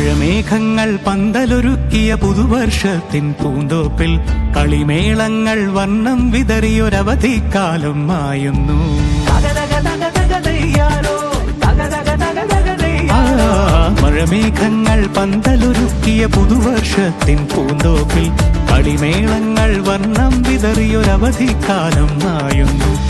മഴമേഘങ്ങൾ പന്തലൊരുക്കിയ പുതുവർഷത്തിൻ പൂന്തോപ്പിൽ കളിമേളങ്ങൾ വർണം വിതറിയൊരവധിക്കാലം മായുന്നു. ആയുന്നു മഴമേഘങ്ങൾ പന്തലൊരുക്കിയ പുതുവർഷത്തിൻ പൂന്തോപ്പിൽ കളിമേളങ്ങൾ വർണം വിതറിയൊരവധിക്കാലം മായുന്നു.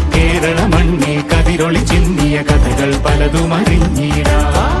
കേരള മണ്ണിൽ കതിരൊളി ചിന്നിയ കഥകൾ പലതും അറിഞ്ഞിടാം